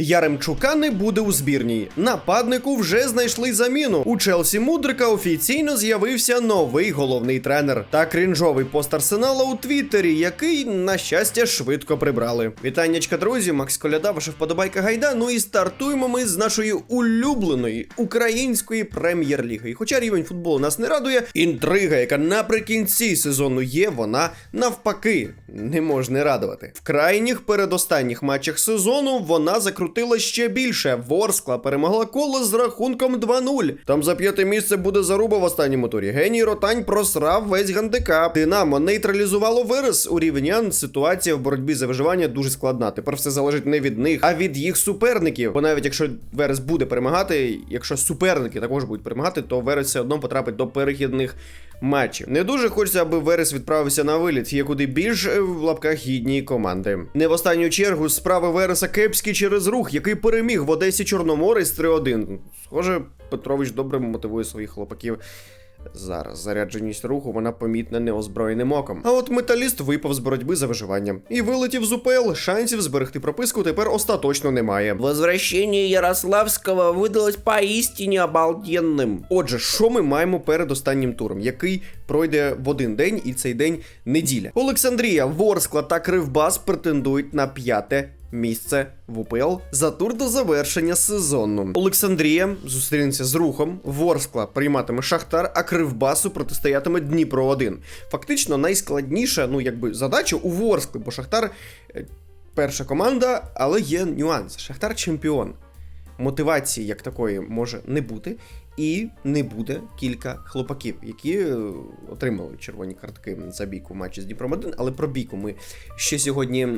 Яремчука не буде у збірній. Нападнику вже знайшли заміну. У Челсі Мудрика офіційно з'явився новий головний тренер та крінжовий пост Арсенала у Твіттері, який, на щастя, швидко прибрали. Вітаннячка, друзі, Макс Коляда, ваша вподобайка гайда. Ну і стартуємо ми з нашої улюбленої української прем'єр-ліги. І хоча рівень футболу нас не радує, інтрига, яка наприкінці сезону є, вона навпаки не може не радувати. В крайніх передостанніх матчах сезону вона закрутила ще більше. Ворскла перемогла коло з рахунком 2-0. Там за п'яте місце буде заруба в останньому турі. Геній Ротань просрав весь гандикап. Динамо нейтралізувало вираз у рівнян. Ситуація в боротьбі за виживання дуже складна. Тепер все залежить не від них, а від їх суперників. Бо навіть якщо Верес буде перемагати, якщо суперники також будуть перемагати, то Верес все одно потрапить до перехідних матчів. Не дуже хочеться, аби Верес відправився на виліт. Є куди більш е, в лапках гідні команди. Не в останню чергу справи Вереса кепські через рух, який переміг в Одесі Чорноморець 3-1. Схоже, Петрович добре мотивує своїх хлопаків. Зараз зарядженість руху вона помітна неозброєним оком. А от металіст випав з боротьби за виживання і вилетів з УПЛ. Шансів зберегти прописку тепер остаточно немає. Возвращение Ярославского выдалось поистине обалденным. Отже, що ми маємо перед останнім туром, який пройде в один день, і цей день неділя. Олександрія, Ворскла та Кривбас претендують на п'яте. Місце в УПЛ за тур до завершення сезону. Олександрія зустрінеться з рухом. Ворскла прийматиме Шахтар, а Кривбасу протистоятиме Дніпро 1 Фактично найскладніша, ну якби задача у Ворскли, бо Шахтар е, перша команда, але є нюанс. Шахтар чемпіон. Мотивації як такої може не бути, і не буде кілька хлопаків, які е, отримали червоні картки за бійку в матчі з Дніпром 1 але про бійку ми ще сьогодні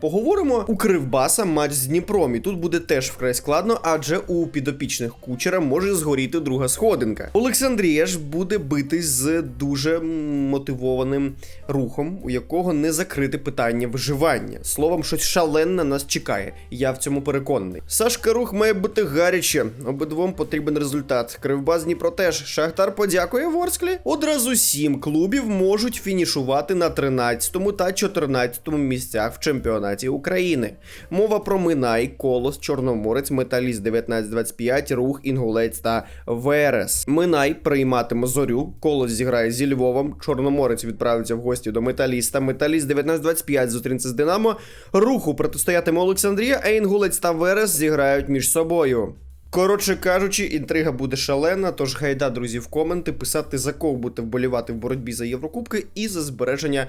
поговоримо. У Кривбаса матч з Дніпром, і тут буде теж вкрай складно, адже у підопічних кучера може згоріти друга сходинка. Олександрія ж буде битись з дуже мотивованим рухом, у якого не закрите питання виживання. Словом, щось шалене нас чекає. Я в цьому переконаний. Сашка рух має бути гаряче. Обидвом потрібен результат. Кривбас Дніпро теж. Шахтар подякує Ворсклі. Одразу сім клубів можуть фінішувати на 13 та 14 місцях в чемпіонаті України. Мова про Минай, Колос, Чорноморець, Металіст 1925, Рух, Інгулець та Верес. Минай прийматиме зорю. Колос зіграє зі Львовом. Чорноморець відправиться в гості до Металіста. Металіст 1925 зустрінеться з Динамо. Руху протистоятиме Олександрія, а Інгулець та Верес зіграють між собою. Коротше кажучи, інтрига буде шалена, тож гайда, друзі, в коменти писати за кого будете вболівати в боротьбі за Єврокубки і за збереження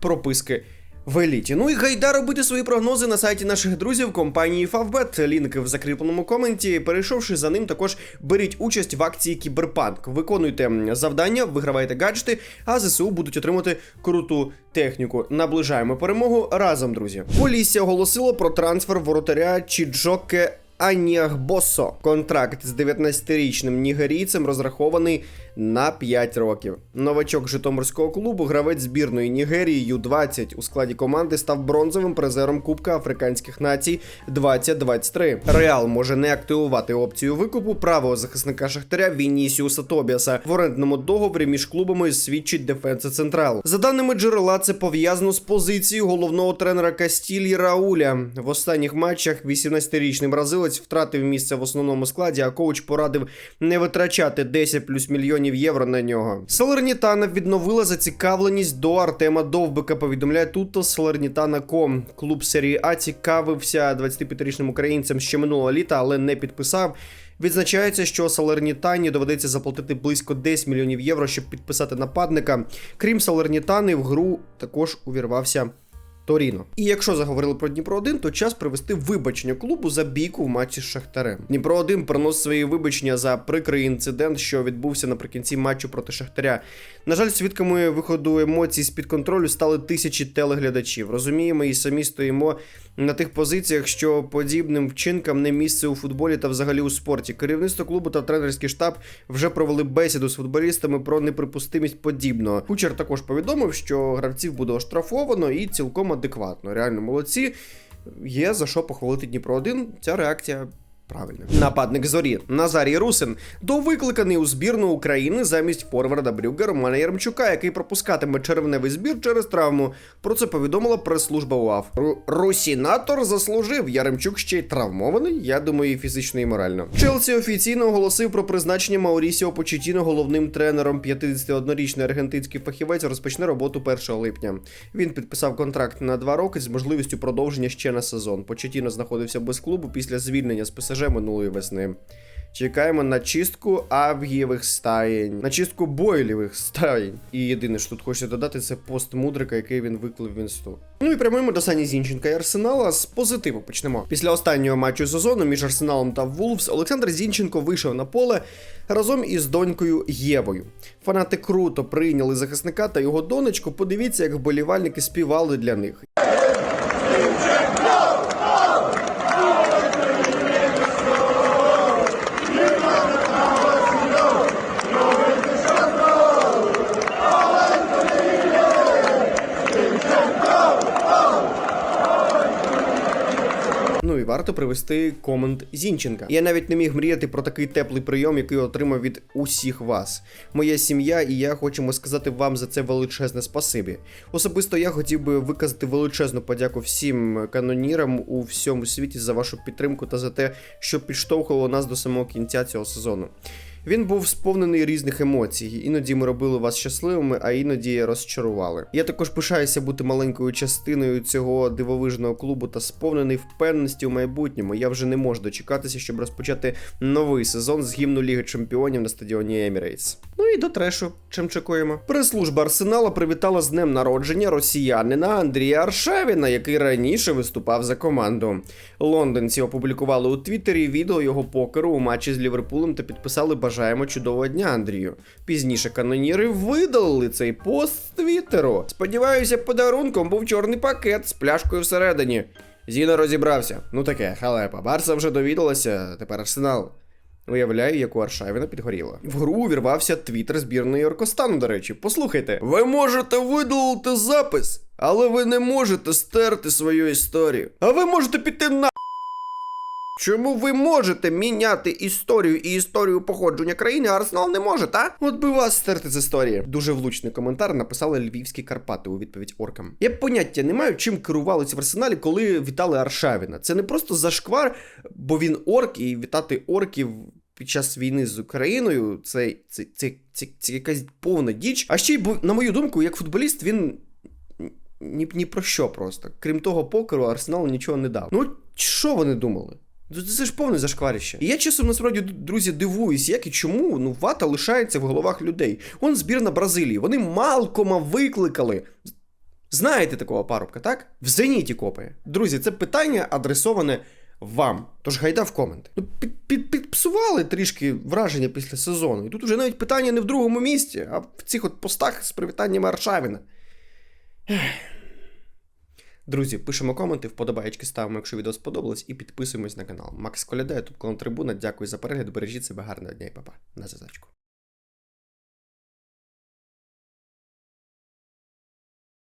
прописки в еліті. Ну і гайда робити свої прогнози на сайті наших друзів компанії Favbet. Лінк в закріпленому коменті. Перейшовши за ним, також беріть участь в акції Кіберпанк. Виконуйте завдання, вигравайте гаджети, а ЗСУ будуть отримати круту техніку. Наближаємо перемогу разом, друзі. Полісся оголосило про трансфер воротаря Чіджоке Аніагбосо. Контракт з 19-річним нігерійцем розрахований на 5 років. Новачок Житомирського клубу, гравець збірної Нігерії Ю-20 у складі команди став бронзовим призером Кубка Африканських націй 2023. Реал може не активувати опцію викупу правого захисника Шахтаря Вінісіуса Тобіаса в орендному договорі між клубами свідчить Дефенса Централ. За даними джерела, це пов'язано з позицією головного тренера Кастільї Рауля. В останніх матчах 18-річний бразилець втратив місце в основному складі, а коуч порадив не витрачати 10 плюс мільйонів євро на нього. Салернітана відновила зацікавленість до Артема Довбика. Повідомляє тут Salernitana.com. Клуб серії А цікавився 25-річним українцем ще минулого літа, але не підписав. Відзначається, що Салернітані доведеться заплатити близько 10 мільйонів євро, щоб підписати нападника. Крім Салернітани, в гру також увірвався Торіно. І якщо заговорили про Дніпро 1, то час привести вибачення клубу за бійку в матчі з Шахтарем. Дніпро 1 приносить свої вибачення за прикрий інцидент, що відбувся наприкінці матчу проти Шахтаря. На жаль, свідками виходу емоцій з під контролю стали тисячі телеглядачів. Розуміємо і самі стоїмо на тих позиціях, що подібним вчинкам не місце у футболі та взагалі у спорті. Керівництво клубу та тренерський штаб вже провели бесіду з футболістами про неприпустимість подібного. Кучер також повідомив, що гравців буде оштрафовано і цілком адекватно. Реально молодці. Є за що похвалити Дніпро 1 Ця реакція Правильно. Нападник зорі Назарій Русин довикликаний у збірну України замість форварда Брюгге Романа Яремчука, який пропускатиме червневий збір через травму. Про це повідомила прес-служба УАФ. Ру- Русінатор заслужив. Яремчук ще й травмований. Я думаю, і фізично, і морально. Челсі офіційно оголосив про призначення Маурісіо Почетіно головним тренером. 51-річний аргентинський фахівець розпочне роботу 1 липня. Він підписав контракт на два роки з можливістю продовження ще на сезон. Почетіно знаходився без клубу після звільнення з ПСЖ минулої весни. Чекаємо на чистку авгієвих стаєнь, на чистку бойлівих стаєнь. І єдине, що тут хочеться додати, це пост мудрика, який він виклав в інсту. Ну і прямуємо до Сані Зінченка і Арсенала. З позитиву почнемо. Після останнього матчу сезону між Арсеналом та Вулфс Олександр Зінченко вийшов на поле разом із донькою Євою. Фанати круто прийняли захисника та його донечку. Подивіться, як вболівальники співали для них. Варто привести комент Зінченка. Я навіть не міг мріяти про такий теплий прийом, який отримав від усіх вас. Моя сім'я і я хочемо сказати вам за це величезне спасибі. Особисто я хотів би виказати величезну подяку всім канонірам у всьому світі за вашу підтримку та за те, що підштовхувало нас до самого кінця цього сезону. Він був сповнений різних емоцій. Іноді ми робили вас щасливими, а іноді розчарували. Я також пишаюся бути маленькою частиною цього дивовижного клубу та сповнений впевненості у майбутньому. Я вже не можу дочекатися, щоб розпочати новий сезон з гімну Ліги Чемпіонів на стадіоні Емірейтс. Ну і до трешу, чим чекуємо. Прес-служба Арсенала привітала з днем народження росіянина Андрія Аршавіна, який раніше виступав за команду. Лондонці опублікували у Твіттері відео його покеру у матчі з Ліверпулем та підписали Бажаємо чудового дня, Андрію. Пізніше каноніри видалили цей пост з Твіттеру. Сподіваюся, подарунком був чорний пакет з пляшкою всередині. Зіно розібрався. Ну таке, халепа. Барса вже довідалася, тепер арсенал. Уявляю, як у Аршавіна підгоріло. В гру увірвався твіттер збірної Оркостану, до речі. Послухайте. Ви можете видалити запис, але ви не можете стерти свою історію. А ви можете піти на. Чому ви можете міняти історію і історію походження країни, а Арсенал не може, та? От би вас стерти з історії. Дуже влучний коментар написали львівські Карпати у відповідь оркам. Я поняття не маю, чим керувалися в арсеналі, коли вітали Аршавіна. Це не просто зашквар, бо він орк, і вітати орків. Під час війни з Україною це, це, це, це, це якась повна діч. А ще й, на мою думку, як футболіст, він ні, ні про що просто. Крім того, покеру Арсеналу нічого не дав. Ну, що вони думали? Ну, Це ж повне зашкварище. І я часом насправді, друзі, дивуюсь, як і чому ну, вата лишається в головах людей. Он збірна Бразилії. Вони Малкома викликали. Знаєте такого парубка, так? В зеніті копає. Друзі, це питання адресоване вам. Тож гайда в коменти. Ну, під, під, підпсували трішки враження після сезону. І тут уже навіть питання не в другому місці, а в цих от постах з привітаннями Аршавіна. Друзі, пишемо коменти, вподобаєчки ставимо, якщо відео сподобалось, і підписуємось на канал. Макс Коляда, тут Трибуна. Дякую за перегляд, бережіть себе, гарного дня і папа. На зв'язочку.